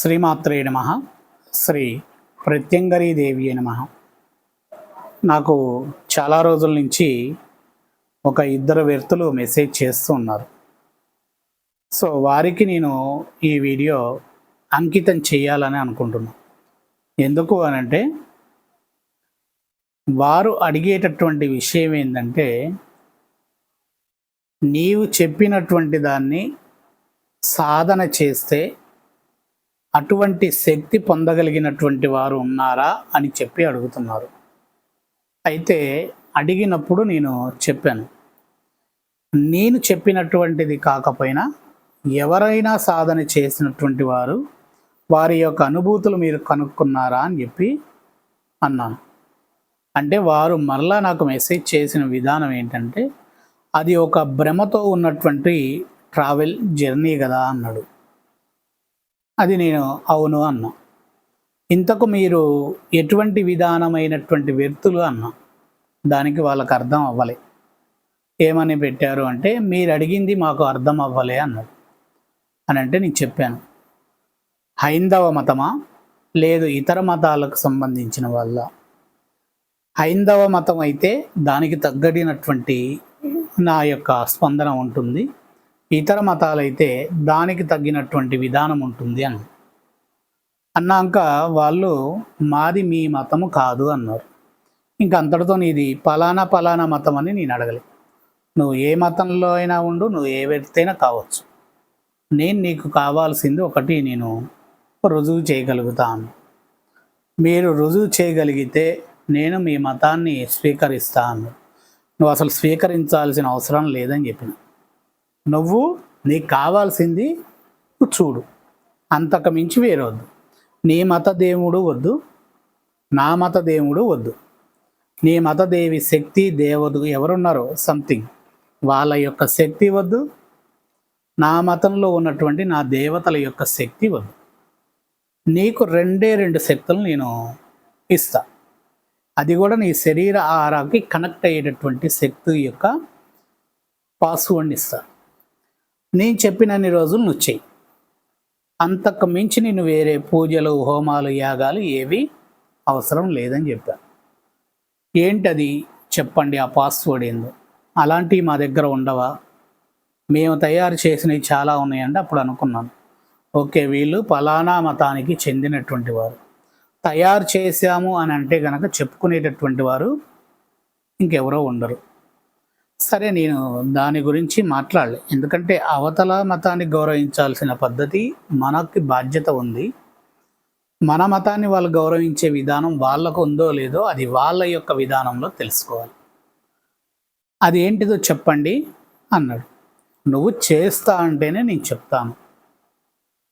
శ్రీమాత్రే నమ. శ్రీ ప్రత్యంగరీదేవి నమ. నాకు చాలా రోజుల నుంచి ఒక ఇద్దరు వ్యక్తులు మెసేజ్ చేస్తూ ఉన్నారు. సో వారికి నేను ఈ వీడియో అంకితం చేయాలని అనుకుంటున్నాను ఎందుకు అనంటే వారు అడిగేటటువంటి విషయం ఏంటంటే నీవు చెప్పినటువంటి దాన్ని సాధన చేస్తే అటువంటి శక్తి పొందగలిగినటువంటి వారు ఉన్నారా అని చెప్పి అడుగుతున్నారు. అయితే అడిగినప్పుడు నేను చెప్పాను నేను చెప్పినటువంటిది కాకపోయినా ఎవరైనా సాధన చేసినటువంటి వారు వారి యొక్క అనుభూతులు మీరు కనుక్కున్నారా అని చెప్పి అన్నాను. అంటే వారు మరలా నాకు మెసేజ్ చేసిన విధానం ఏంటంటే అది ఒక భ్రమతో ఉన్నటువంటి ట్రావెల్ జర్నీ కదా అన్నాడు. అది నేను అవును అన్నా. ఇంతకు మీరు ఎటువంటి విధానమైనటువంటి వ్యక్తులు అన్నా? దానికి వాళ్ళకి అర్థం అవ్వలే. ఏమని పెట్టారు అంటే మీరు అడిగింది మాకు అర్థం అవ్వలే అన్నాడు. అని అంటే నేను చెప్పాను. హైందవ మతమా? లేదు ఇతర మతాలకు సంబంధించిన వాళ్ళ? హైందవ మతం అయితే దానికి తగ్గడినటువంటి నా యొక్క స్పందన ఉంటుంది. ఇతర మతాలైతే దానికి తగ్గినటువంటి విధానం ఉంటుంది అని అన్నాక వాళ్ళు మాది మీ మతము కాదు అన్నారు. ఇంక అంతటితో నీది పలానా పలానా మతం అని నేను అడగలే. నువ్వు ఏ మతంలో అయినా ఉండు నువ్వు ఏ వ్యక్తైనా కావచ్చు. నేను నీకు కావాల్సింది ఒకటి నేను రుజువు చేయగలుగుతాను. మీరు రుజువు చేయగలిగితే నేను మీ మతాన్ని స్వీకరిస్తాను. నువ్వు అసలు స్వీకరించాల్సిన అవసరం లేదని చెప్పిన. నువ్వు నీకు కావాల్సింది చూడు. అంతకు మించి వేరొద్దు. నీ మత దేవుడు వద్దు. నా మత దేవుడు వద్దు. నీ మత దేవి శక్తి దేవదు ఎవరున్నారో సంథింగ్ వాళ్ళ యొక్క శక్తి వద్దు. నా మతంలో ఉన్నటువంటి నా దేవతల యొక్క శక్తి వద్దు. నీకు రెండే రెండు శక్తులు నేను ఇస్తా. అది కూడా నీ శరీర ఆహారానికి కనెక్ట్ అయ్యేటటువంటి శక్తి యొక్క పాస్వర్డ్ని ఇస్తా. నేను చెప్పినన్ని రోజులు నువ్వు చెయ్యి. అంతకు మించి నేను వేరే పూజలు హోమాలు యాగాలు ఏవి అవసరం లేదని చెప్పాను ఏంటది? చెప్పండి ఆ పాస్వర్డ్ ఏందో. అలాంటివి మా దగ్గర ఉండవా? మేము తయారు చేసినవి చాలా ఉన్నాయండి అప్పుడు అనుకున్నాను. ఓకే వీళ్ళు పలానా మతానికి చెందినటువంటి వారు. తయారు చేశాము అని అంటే కనుక చెప్పుకునేటటువంటి వారు ఇంకెవరో ఉండరు. సరే నేను దాని గురించి మాట్లాడలే. ఎందుకంటే అవతల మతాన్ని గౌరవించాల్సిన పద్ధతి మనకి బాధ్యత ఉంది. మన మతాన్ని వాళ్ళు గౌరవించే విధానం వాళ్ళకు ఉందో లేదో అది వాళ్ళ యొక్క విధానంలో తెలుసుకోవాలి. అది ఏంటిదో చెప్పండి అన్నాడు. నువ్వు చేస్తా అంటేనే నేను చెప్తాను.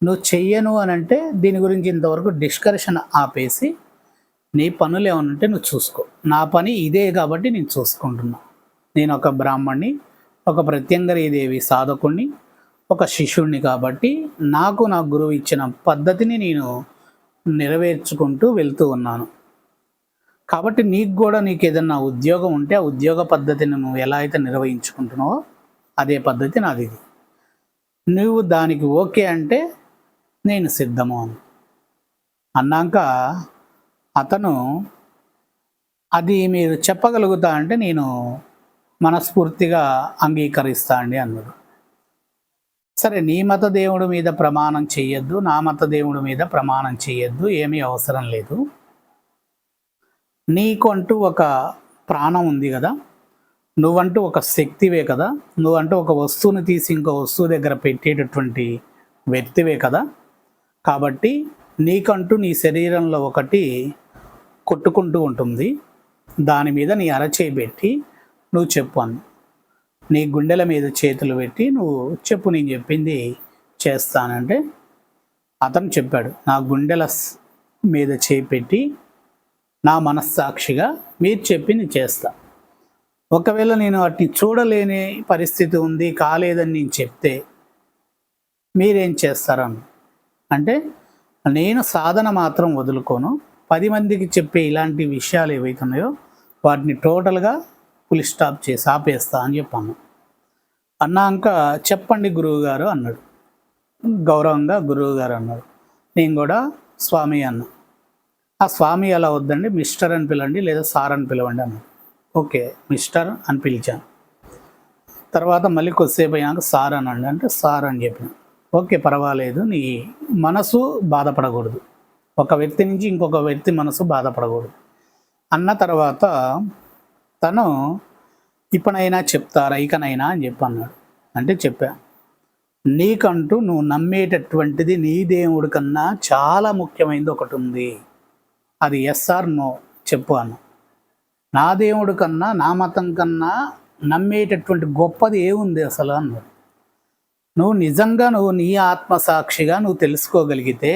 నువ్వు చెయ్యను అని అంటే దీని గురించి ఇంతవరకు డిస్కషన్ ఆపేసి నీ పనులు ఏమనంటే నువ్వు చూసుకో. నా పని ఇదే కాబట్టి నేను చూసుకుంటున్నా. నేను ఒక బ్రాహ్మణ్ణి ఒక ప్రత్యంగరీదేవి సాధకుణ్ణి ఒక శిష్యుణ్ణి కాబట్టి నాకు నా గురువు ఇచ్చిన పద్ధతిని నేను నెరవేర్చుకుంటూ వెళ్తూ ఉన్నాను. కాబట్టి నీకు కూడా నీకు ఏదన్నా ఉద్యోగం ఉంటే ఆ ఉద్యోగ పద్ధతిని నువ్వు ఎలా అయితే నిర్వహించుకుంటున్నావో అదే పద్ధతి నాది ఇది. నువ్వు దానికి ఓకే అంటే నేను సిద్ధము అన్నాక అతను అది మీరు చెప్పగలుగుతా అంటే నేను మనస్ఫూర్తిగా అంగీకరిస్తా అండి అన్నాడు. సరే నీ మత దేవుడి మీద ప్రమాణం చెయ్యొద్దు నా మత దేవుడి మీద ప్రమాణం చెయ్యొద్దు ఏమీ అవసరం లేదు. నీకు అంటూ ఒక ప్రాణం ఉంది కదా నువ్వంటూ ఒక శక్తివే కదా నువ్వంటూ ఒక వస్తువుని తీసి ఇంకో వస్తువు దగ్గర పెట్టేటటువంటి వ్యక్తివే కదా. కాబట్టి నీకంటూ నీ శరీరంలో ఒకటి కొట్టుకుంటూ ఉంటుంది దాని మీద నీ అరచేయి పెట్టి నువ్వు చెప్పు అను నీ గుండెల మీద చేతులు పెట్టి నువ్వు చెప్పు నేను చెప్పింది చేస్తానంటే అతను చెప్పాడు నా గుండెల మీద చేపెట్టి నా మనస్సాక్షిగా మీరు చెప్పింది చేస్తా. ఒకవేళ నేను వాటిని చూడలేని పరిస్థితి ఉంది కాలేదని నేను చెప్తే మీరేం చేస్తారని అంటే నేను సాధన మాత్రం వదులుకోను పది మందికి చెప్పే ఇలాంటి విషయాలు ఏవైతున్నాయో వాటిని టోటల్గా ఫుల్ స్టాప్ చేసి ఆపేస్తా అని చెప్పాను అన్నాక చెప్పండి గురువు గారు అన్నాడు. గౌరవంగా గురువు గారు అన్నాడు. నేను కూడా స్వామి అన్న. ఆ స్వామి అలా వద్దండి మిస్టర్ అని పిలవండి లేదా సార్ అని పిలవండి అన్న ఓకే మిస్టర్ అని పిలిచాను. తర్వాత మళ్ళీ కొద్దిసేపు అయినాక సార్ అనండి అంటే సార్ అని చెప్పిన. ఓకే పర్వాలేదు నీ మనసు బాధపడకూడదు. ఒక వ్యక్తి నుంచి ఇంకొక వ్యక్తి మనసు బాధపడకూడదు. అన్న తర్వాత తను ఇప్పుడైనా చెప్తారా? ఇకనైనా అని చెప్పి అన్నాడు అంటే చెప్పా నీకంటూ నువ్వు నమ్మేటటువంటిది నీ దేవుడి కన్నా చాలా ముఖ్యమైనది ఒకటి ఉంది అది ఎస్ఆర్ నో చెప్పు అన్న నా దేవుడి కన్నా నా మతం కన్నా నమ్మేటటువంటి గొప్పది ఏముంది అసలు అన్నాడు. నువ్వు నిజంగా నువ్వు నీ ఆత్మ సాక్షిగా నువ్వు తెలుసుకోగలిగితే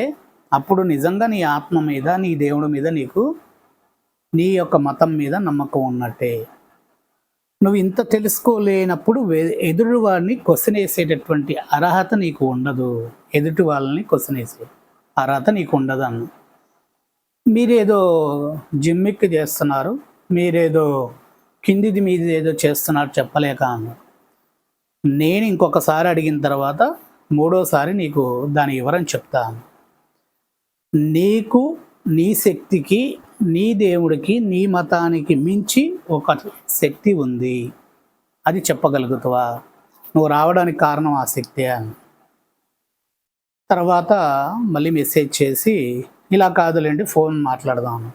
అప్పుడు నిజంగా నీ ఆత్మ మీద నీ దేవుడి మీద నీకు నీ యొక్క మతం మీద నమ్మకం ఉన్నట్టే. నువ్వు ఇంత తెలుసుకోలేనప్పుడు వే- ఎదురు వాడిని క్వశ్చన్ వేసేటటువంటి అర్హత నీకు ఉండదు. ఎదుటి వాళ్ళని క్వశ్చన్ వేసే అర్హత నీకు ఉండదు అన్న. మీరేదో జిమ్మిక్ చేస్తున్నారు మీరేదో కిందిది మీది ఏదో చేస్తున్నారు చెప్పలేక అన్నారు నేను ఇంకొకసారి అడిగిన తర్వాత మూడోసారి నీకు దాని వివరం చెప్తాను. నీకు నీ శక్తికి నీ దేవుడికి నీ మతానికి మించి ఒక శక్తి ఉంది. అది చెప్పగలుగుతావా? నువ్వు రావడానికి కారణం ఆ శక్తి అని. తర్వాత మళ్ళీ మెసేజ్ చేసి ఇలా కాదులేండి ఫోన్ మాట్లాడదాం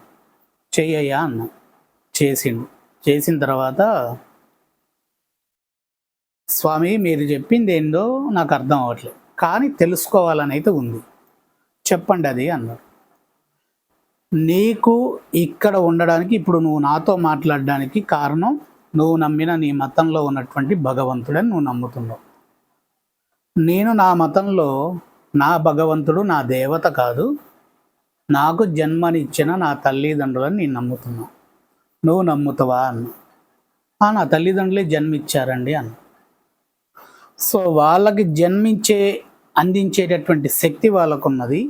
చెయ్యయ్యా అన్న. చేసిండు. చేసిన తర్వాత స్వామి మీరు చెప్పింది ఏందో నాకు అర్థం అవ్వట్లేదు. కానీ తెలుసుకోవాలని అయితే ఉంది. చెప్పండి అది అన్నారు నీకు ఇక్కడ ఉండడానికి ఇప్పుడు నువ్వు నాతో మాట్లాడడానికి కారణం నువ్వు నమ్మిన నీ మతంలో ఉన్నటువంటి భగవంతుడని నువ్వు నమ్ముతున్నావు. నేను నా మతంలో నా భగవంతుడు నా దేవత కాదు. నాకు జన్మనిచ్చిన నా తల్లిదండ్రులని నేను నమ్ముతున్నా నువ్వు నమ్ముతావా అన్న. నా తల్లిదండ్రులే జన్మిచ్చారండి అన్న. సో వాళ్ళకి జన్మించే అందించేటటువంటి శక్తి వాళ్ళకున్నది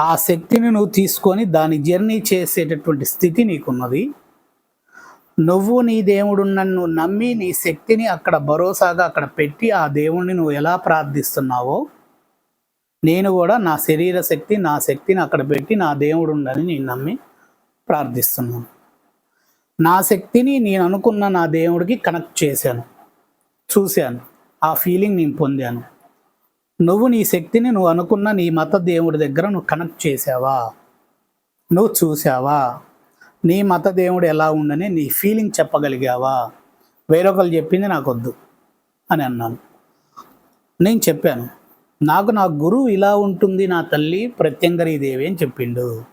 ఆ శక్తిని నువ్వు తీసుకొని దాని జర్నీ చేసేటటువంటి స్థితి నీకున్నది. నువ్వు నీ దేవుడు నన్ను నమ్మి నీ శక్తిని అక్కడ భరోసాగా అక్కడ పెట్టి ఆ దేవుణ్ణి నువ్వు ఎలా ప్రార్థిస్తున్నావో నేను కూడా నా శరీర శక్తి నా శక్తిని అక్కడ పెట్టి నా దేవుడు ఉండని నేను నమ్మి ప్రార్థిస్తున్నాను. నా శక్తిని నేను అనుకున్న నా దేవుడికి కనెక్ట్ చేశాను. చూశాను. ఆ ఫీలింగ్ నేను పొందాను. నువ్వు నీ శక్తిని నువ్వు అనుకున్న నీ మత దేవుడి దగ్గర నువ్వు కనెక్ట్ చేసావా నువ్వు చూసావా నీ మత దేవుడు ఎలా ఉండని నీ ఫీలింగ్ చెప్పగలిగావా? వేరొకరు చెప్పింది నాకు వద్దు అని అన్నాను. నేను చెప్పాను నాకు నా గురువు ఇలా ఉంటుంది నా తల్లి ప్రత్యంగరీదేవి అని చెప్పిండు.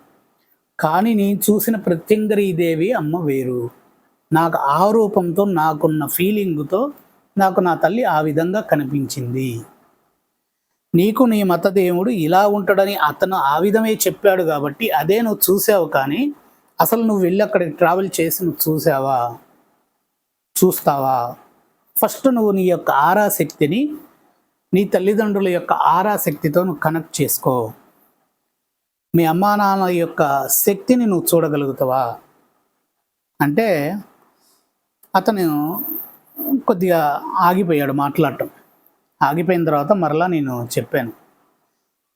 కానీ నేను చూసిన ప్రత్యంగరీదేవి అమ్మ వేరు. నాకు ఆ రూపంతో నాకున్న ఫీలింగ్తో నాకు నా తల్లి ఆ విధంగా కనిపించింది. నీకు నీ మత దేవుడు ఇలా ఉంటాడని అతను ఆ విధమే చెప్పాడు కాబట్టి అదే నువ్వు చూసావు కానీ అసలు నువ్వు వెళ్ళి అక్కడికి ట్రావెల్ చేసి నువ్వు చూసావా? చూస్తావా? ఫస్ట్ నువ్వు నీ యొక్క ఆరాశక్తిని నీ తల్లిదండ్రుల యొక్క ఆరాశక్తితో నువ్వు కనెక్ట్ చేసుకో. మీ అమ్మా నాన్న యొక్క శక్తిని నువ్వు చూడగలుగుతావా? అంటే అతను కొద్దిగా ఆగిపోయాడు మాట్లాడటం. ఆగిపోయిన తర్వాత మరలా నేను చెప్పాను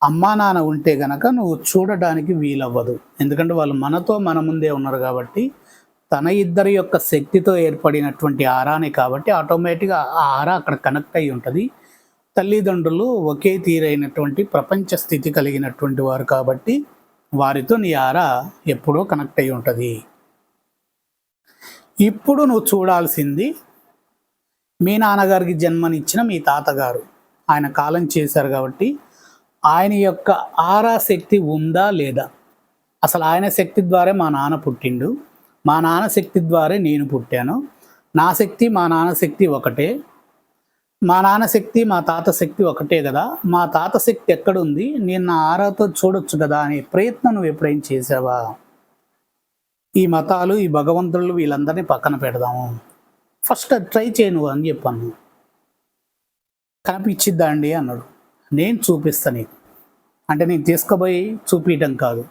అమ్మా నాన్న ఉంటే గనక నువ్వు చూడడానికి వీలవ్వదు. ఎందుకంటే వాళ్ళు మనతో మన ముందే ఉన్నారు కాబట్టి తన ఇద్దరి యొక్క శక్తితో ఏర్పడినటువంటి ఆరానే కాబట్టి ఆటోమేటిక్గా ఆ ఆరా అక్కడ కనెక్ట్ అయి ఉంటుంది. తల్లిదండ్రులు ఒకే తీరైనటువంటి ప్రపంచ స్థితి కలిగినటువంటి వారు కాబట్టి వారితో నీ ఆరా ఎప్పుడూ కనెక్ట్ అయి ఉంటుంది. ఇప్పుడు నువ్వు చూడాల్సింది మీ నాన్నగారికి జన్మనిచ్చిన మీ తాతగారు. ఆయన కాలం చేశారు కాబట్టి ఆయన యొక్క ఆరా శక్తి ఉందా లేదా? అసలు ఆయన శక్తి ద్వారా మా నాన్న పుట్టిండు. మా నాన్న శక్తి ద్వారా నేను పుట్టాను. నా శక్తి మా నాన్న శక్తి ఒకటే. మా నాన్న శక్తి మా తాత శక్తి ఒకటే కదా. మా తాత శక్తి ఎక్కడుంది? నేను నా ఆరాతో చూడొచ్చు కదా అనే ప్రయత్నం నువ్వు ఎప్పుడైనా చేసావా ఈ మతాలు ఈ భగవంతులు వీళ్ళందరినీ పక్కన పెడదాము. ఫస్ట్ అది ట్రై చేయను అని చెప్పాను. కనిపించిద్దా అండి అన్నాడు. నేను చూపిస్తా నీకు. అంటే నేను తీసుకుపోయి చూపించడం కాదు.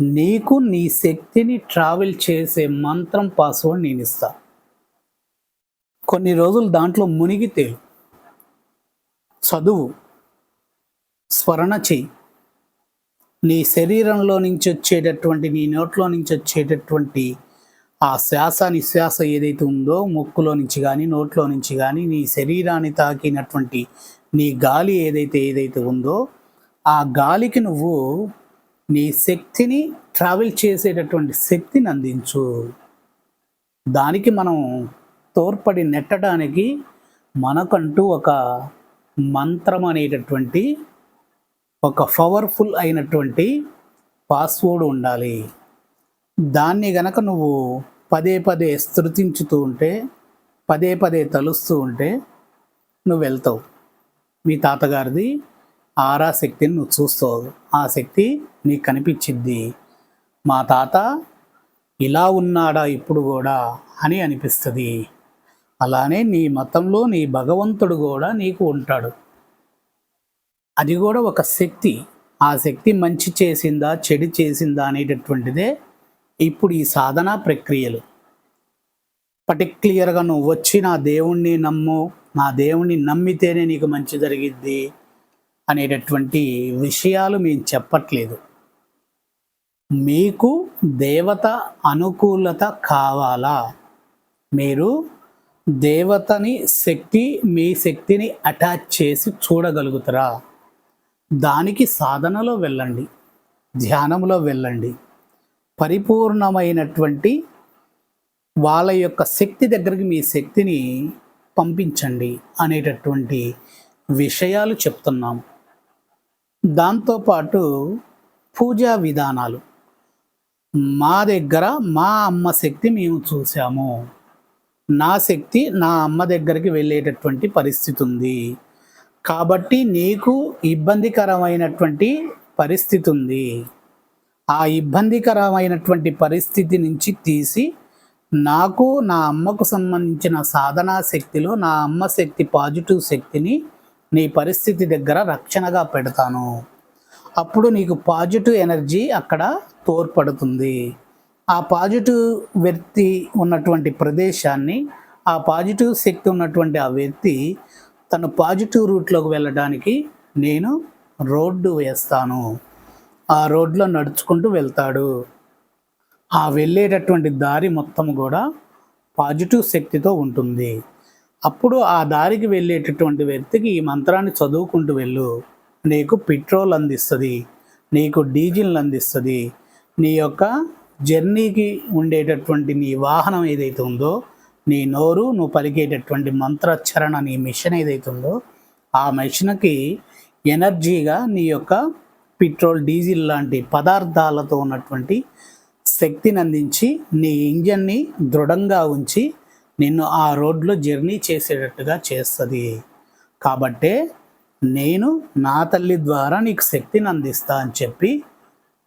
నీకు నీ శక్తిని ట్రావెల్ చేసే మంత్రం పాస్వర్డ్ నేను ఇస్తా. కొన్ని రోజులు దాంట్లో మునిగి తేలు. చదువు. స్మరణ చెయ్యి నీ శరీరంలో నుంచి వచ్చేటటువంటి నీ నోట్లో నుంచి వచ్చేటటువంటి ఆ శ్వాస నిశ్వాస ఏదైతే ఉందో ముక్కులో నుంచి కానీ నోట్లో నుంచి కానీ నీ శరీరాన్ని తాకినటువంటి నీ గాలి ఏదైతే ఏదైతే ఉందో ఆ గాలికి నువ్వు నీ శక్తిని ట్రావెల్ చేసేటటువంటి శక్తిని అందించు. దానికి మనం తోడ్పడి నెట్టడానికి మనకంటూ ఒక మంత్రం అనేటటువంటి ఒక పవర్ఫుల్ అయినటువంటి పాస్వర్డ్ ఉండాలి. దాన్ని గనక నువ్వు పదే పదే స్థుతించుతూ ఉంటే పదే పదే తలుస్తూ ఉంటే నువ్వు వెళ్తావు. మీ తాతగారిది ఆరా శక్తిని నువ్వు చూస్తావు. ఆ శక్తి నీకు కనిపించిద్ది. మా తాత ఇలా ఉన్నాడా ఇప్పుడు కూడా అని అనిపిస్తుంది. అలానే నీ మతంలో నీ భగవంతుడు కూడా నీకు ఉంటాడు. అది కూడా ఒక శక్తి. ఆ శక్తి మంచి చేసిందా చెడు చేసిందా అనేటటువంటిదే ఇప్పుడు ఈ సాధనా ప్రక్రియలు. పర్టిక్యులర్గా నువ్వు వచ్చి నా దేవుణ్ణి నమ్ము నా దేవుణ్ణి నమ్మితేనే నీకు మంచి జరిగిద్ది అనేటటువంటి విషయాలు మేము చెప్పట్లేదు. మీకు దేవత అనుకూలత కావాలా? మీరు దేవతని శక్తి మీ శక్తిని అటాచ్ చేసి చూడగలుగుతారా? దానికి సాధనలో వెళ్ళండి ధ్యానంలో వెళ్ళండి. పరిపూర్ణమైనటువంటి వాళ్ళ యొక్క శక్తి దగ్గరికి మీ శక్తిని పంపించండి అనేటటువంటి విషయాలు చెప్తున్నాం. దాంతోపాటు పూజా విధానాలు. మా దగ్గర మా అమ్మ శక్తి మేము చూసాము. నా శక్తి నా అమ్మ దగ్గరికి వెళ్ళేటటువంటి పరిస్థితి ఉంది. కాబట్టి నీకు ఇబ్బందికరమైనటువంటి పరిస్థితి ఉంది. ఆ ఇబ్బందికరమైనటువంటి పరిస్థితి నుంచి తీసి నాకు నా అమ్మకు సంబంధించిన సాధనా శక్తిలో నా అమ్మ శక్తి పాజిటివ్ శక్తిని నీ పరిస్థితి దగ్గర రక్షణగా పెడతాను. అప్పుడు నీకు పాజిటివ్ ఎనర్జీ అక్కడ తోడ్పడుతుంది. ఆ పాజిటివ్ వ్యక్తి ఉన్నటువంటి ప్రదేశాన్ని ఆ పాజిటివ్ శక్తి ఉన్నటువంటి ఆ వ్యక్తి తను పాజిటివ్ రూట్లోకి వెళ్ళడానికి నేను రోడ్డు వేస్తాను. ఆ రోడ్లో నడుచుకుంటూ వెళ్తాడు. ఆ వెళ్ళేటటువంటి దారి మొత్తం కూడా పాజిటివ్ శక్తితో ఉంటుంది. అప్పుడు ఆ దారికి వెళ్ళేటటువంటి వ్యక్తికి ఈ మంత్రాన్ని చదువుకుంటూ వెళ్ళు. నీకు పెట్రోల్ అందిస్తుంది నీకు డీజిల్ అందిస్తుంది నీ యొక్క జర్నీకి ఉండేటటువంటి నీ వాహనం ఏదైతే ఉందో నీ నోరు నువ్వు పలికేటటువంటి మంత్రోచ్చరణ నీ మిషన్ ఏదైతే ఉందో ఆ మిషన్కి ఎనర్జీగా నీ యొక్క పెట్రోల్ డీజిల్ లాంటి పదార్థాలతో ఉన్నటువంటి శక్తిని అందించి నీ ఇంజన్ని దృఢంగా ఉంచి నిన్ను ఆ రోడ్లో జర్నీ చేసేటట్టుగా చేస్తుంది. కాబట్టే నేను నా తల్లి ద్వారా నీకు శక్తిని అందిస్తా అని చెప్పి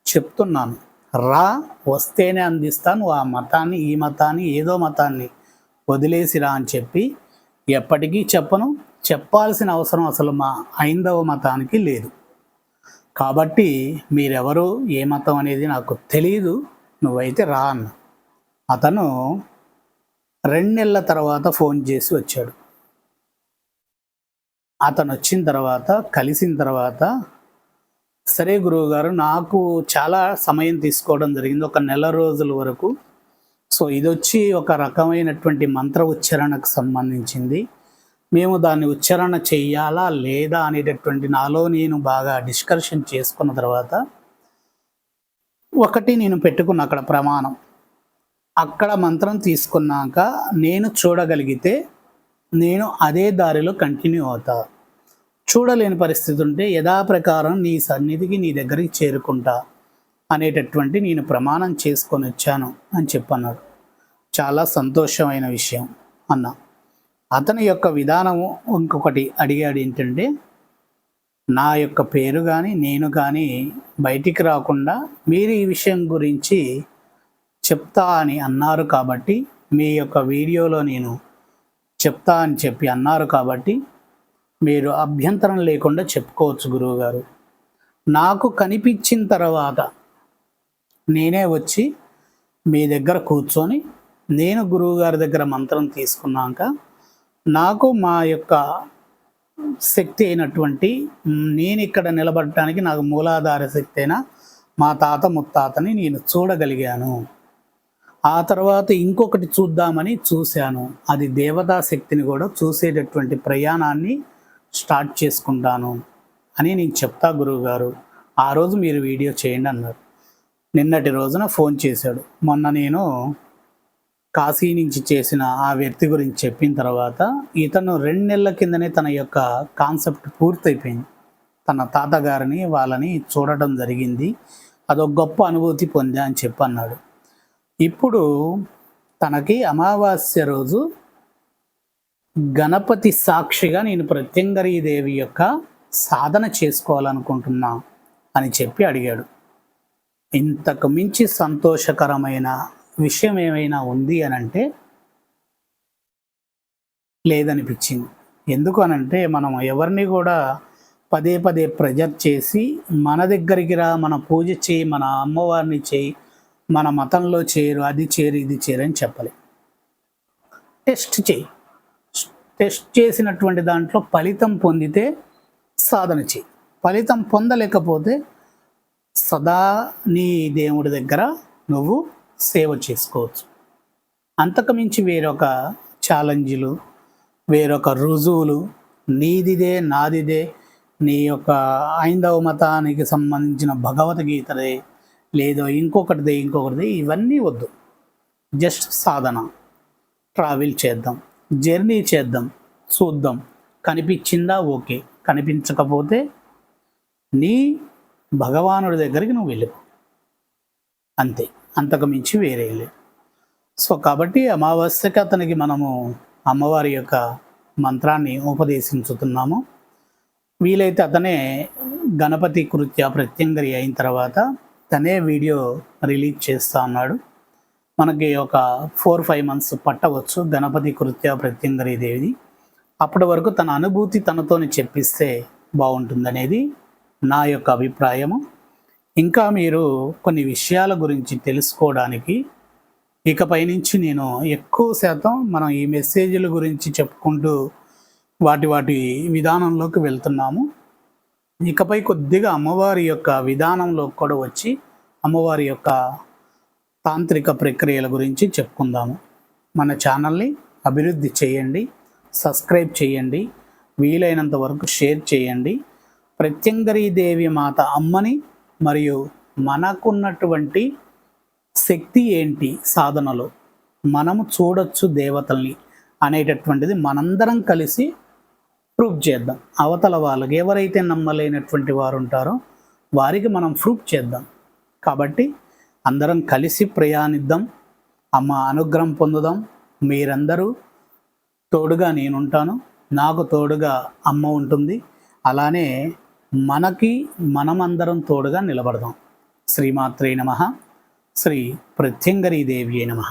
చెప్తున్నాను. రా వస్తేనే అందిస్తాను ఆ మతాన్ని ఈ మతాన్ని ఏదో మతాన్ని వదిలేసిరా అని చెప్పి ఎప్పటికీ చెప్పను. చెప్పాల్సిన అవసరం అసలు మా హైందవ మతానికి లేదు. కాబట్టి మీరెవరు ఏ మతం అనేది నాకు తెలియదు నువ్వైతే రా అన్న. అతను రెండు నెలల తర్వాత ఫోన్ చేసి వచ్చాడు. అతను వచ్చిన తర్వాత కలిసిన తర్వాత సరే గురువు గారు నాకు చాలా సమయం తీసుకోవడం జరిగింది ఒక నెల రోజుల వరకు. సో ఇది వచ్చి ఒక రకమైనటువంటి మంత్ర ఉచ్చారణకు సంబంధించింది. మేము దాన్ని ఉచ్చారణ చెయ్యాలా లేదా అనేటటువంటి నాలో నేను బాగా డిస్కషన్ చేసుకున్న తర్వాత ఒకటి నేను పెట్టుకున్న అక్కడ ప్రమాణం. అక్కడ మంత్రం తీసుకున్నాక నేను చూడగలిగితే నేను అదే దారిలో కంటిన్యూ అవుతా. చూడలేని పరిస్థితి ఉంటే యథాప్రకారం నీ సన్నిధికి నీ దగ్గరికి చేరుకుంటా అనేటటువంటి నేను ప్రమాణం చేసుకొని వచ్చాను అని చెప్పన్నాడు. చాలా సంతోషమైన విషయం అన్నా. అతని యొక్క విధానము ఇంకొకటి అడిగాడు ఏంటంటే నా యొక్క పేరు కానీ నేను కానీ బయటికి రాకుండా మీరు ఈ విషయం గురించి చెప్తా అని అన్నారు కాబట్టి మీ యొక్క వీడియోలో నేను చెప్తా అని చెప్పి అన్నారు కాబట్టి మీరు అభ్యంతరం లేకుండా చెప్పుకోవచ్చు గురువుగారు. నాకు కనిపించిన తర్వాత నేనే వచ్చి మీ దగ్గర కూర్చొని నేను గురువుగారి దగ్గర మంత్రం తీసుకున్నాక నాకు మా యొక్క శక్తి అయినటువంటి నేను ఇక్కడ నిలబడటానికి నాకు మూలాధార శక్తి అయిన మా తాత ముత్తాతని నేను చూడగలిగాను. ఆ తర్వాత ఇంకొకటి చూద్దామని చూశాను. అది దేవతా శక్తిని కూడా చూసేటటువంటి ప్రయాణాన్ని స్టార్ట్ చేసుకుంటాను అని నేను చెప్తా గురువుగారు. ఆ రోజు మీరు వీడియో చేయండి అన్నారు. నిన్నటి రోజున ఫోన్ చేశాడు. మొన్న నేను కాశీ నుంచి చేసిన ఆ వ్యక్తి గురించి చెప్పిన తర్వాత ఇతను రెండు నెలల కిందనే తన యొక్క కాన్సెప్ట్ పూర్తయిపోయింది. తన తాతగారిని వాళ్ళని చూడటం జరిగింది. అదొక గొప్ప అనుభూతి పొందా అని చెప్పి అన్నాడు. ఇప్పుడు తనకి అమావాస్య రోజు గణపతి సాక్షిగా నేను ప్రత్యంగరీదేవి యొక్క సాధన చేసుకోవాలనుకుంటున్నా అని చెప్పి అడిగాడు. ఇంతకు మించి సంతోషకరమైన విషయం ఏమైనా ఉంది అని అంటే లేదనిపించింది. ఎందుకు అనంటే మనం ఎవరిని కూడా పదే పదే ప్రెజర్ చేసి మన దగ్గరికి రా మన పూజ చేయి మన అమ్మవారిని చేయి మన మతంలో చేరు అది చేరు ఇది చేరు అని చెప్పాలి. టెస్ట్ చేయి. టెస్ట్ చేసినటువంటి దాంట్లో ఫలితం పొందితే సాధన చేయి. ఫలితం పొందలేకపోతే సదా నీ దేవుడి దగ్గర నువ్వు సేవ చేసుకోవచ్చు. అంతకుమించి వేరొక ఛాలెంజ్లు వేరొక రుజువులు నీదిదే నాదిదే నీ యొక్క ఐందవ మతానికి సంబంధించిన భగవద్గీతదే లేదో ఇంకొకటిదే ఇంకొకటిదే ఇవన్నీ వద్దు. జస్ట్ సాధన. ట్రావెల్ చేద్దాం. జర్నీ చేద్దాం. చూద్దాం. కనిపించిందా? ఓకే. కనిపించకపోతే నీ భగవానుడి దగ్గరికి నువ్వు వెళ్ళిపో. అంతే. అంతకుమించి వేరే లేదు సో కాబట్టి అమావాస్యకి అతనికి మనము అమ్మవారి యొక్క మంత్రాన్ని ఉపదేశించుతున్నాము. వీలైతే అతనే గణపతి కృత్య ప్రత్యంగరి అయిన తర్వాత తనే వీడియో రిలీజ్ చేస్తా అన్నాడు మనకి ఒక ఫోర్ ఫైవ్ మంత్స్ పట్టవచ్చు గణపతి కృత్య ప్రత్యంగరి దేవిది అప్పటి వరకు తన అనుభూతి తనతోని చెప్పిస్తే బాగుంటుందనేది నా యొక్క అభిప్రాయము. ఇంకా మీరు కొన్ని విషయాల గురించి తెలుసుకోవడానికి ఇకపై నుంచి నేను ఎక్కువ శాతం మనం ఈ మెసేజ్ల గురించి చెప్పుకుంటూ వాటి వాటి విధానంలోకి వెళ్తున్నాము. ఇకపై కొద్దిగా అమ్మవారి యొక్క విధానంలో కూడా వచ్చి అమ్మవారి యొక్క తాంత్రిక ప్రక్రియల గురించి చెప్పుకుందాము. మన ఛానల్ని అభివృద్ధి చేయండి సబ్స్క్రైబ్ చేయండి వీలైనంత వరకు షేర్ చేయండి. ప్రత్యంగరీ దేవి మాత అమ్మని మరియు మనకున్నటువంటి శక్తి ఏంటి సాధనలో? మనము చూడొచ్చు దేవతల్ని అనేటటువంటిది మనందరం కలిసి ప్రూఫ్ చేద్దాం. అవతల వాళ్ళకి ఎవరైతే నమ్మలేనటువంటి వారు ఉంటారో వారికి మనం ప్రూఫ్ చేద్దాం. కాబట్టి అందరం కలిసి ప్రయాణిద్దాం. అమ్మ అనుగ్రహం పొందుదాం. మీరందరూ తోడుగా నేనుంటాను. నాకు తోడుగా అమ్మ ఉంటుంది. అలానే మనకి మనమందరం తోడుగా నిలబడదాం. శ్రీమాత్రే నమ. శ్రీ ప్రత్యంగరీదేవి నమ.